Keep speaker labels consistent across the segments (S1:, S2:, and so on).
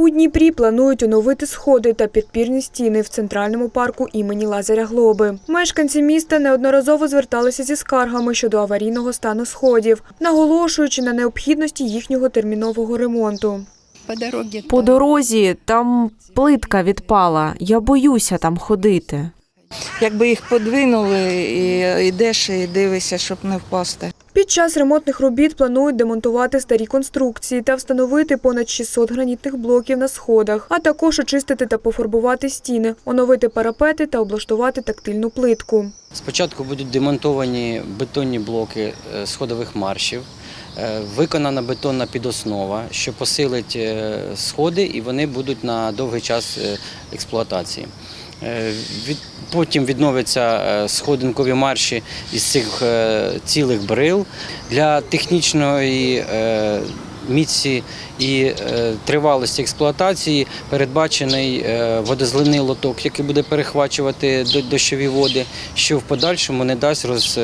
S1: У Дніпрі планують оновити сходи та підпірні стіни в центральному парку імені Лазаря Глоби. Мешканці міста неодноразово зверталися зі скаргами щодо аварійного стану сходів, наголошуючи на необхідності їхнього термінового ремонту.
S2: По
S3: По дорозі там плитка відпала. Я боюся там ходити.
S4: Якби їх подвинули, і йдеш і дивишся, щоб не впасти.
S1: Під час ремонтних робіт планують демонтувати старі конструкції та встановити понад 600 гранітних блоків на сходах, а також очистити та пофарбувати стіни, оновити парапети та облаштувати тактильну плитку.
S5: Спочатку будуть демонтовані бетонні блоки е, сходових маршів, е, виконана бетонна підоснова, що посилить е, сходи і вони будуть на довгий час експлуатації. Е, Потім відновляться е, сходинкові марші із цих е, цілих брил для технічної міці і тривалості експлуатації передбачений водозливний лоток, який буде перехвачувати дощові води, що в подальшому не дасть роз,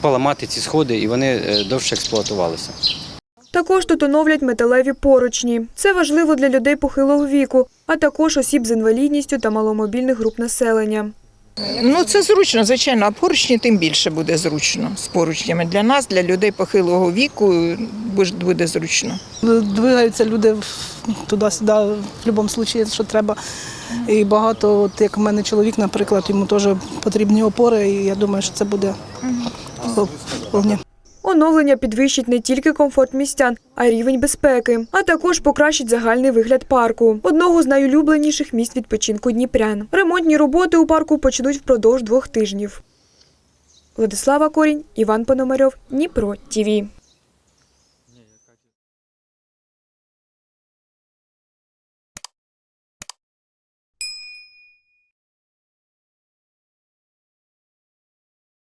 S5: поламати ці сходи і вони довше експлуатувалися.
S1: Також тут оновлять металеві поручні. Це важливо для людей похилого віку, а також осіб з інвалідністю та маломобільних груп населення.
S4: Ну це зручно, звичайно, а поручні тим більше буде зручно з поручнями. Для нас, для людей похилого віку, буде зручно.
S6: Двигаються люди туди-сюди в будь-якому випадку, що треба. І багато, от як в мене чоловік, наприклад, йому теж потрібні опори, і я думаю, що це буде вполне.
S1: Оновлення підвищить не тільки комфорт містян, а й рівень безпеки, а також покращить загальний вигляд парку, одного з найулюбленіших місць відпочинку дніпрян. Ремонтні роботи у парку почнуть впродовж двох тижнів. Владислава Корінь, Іван Пономарьов, Дніпро ТІВІ.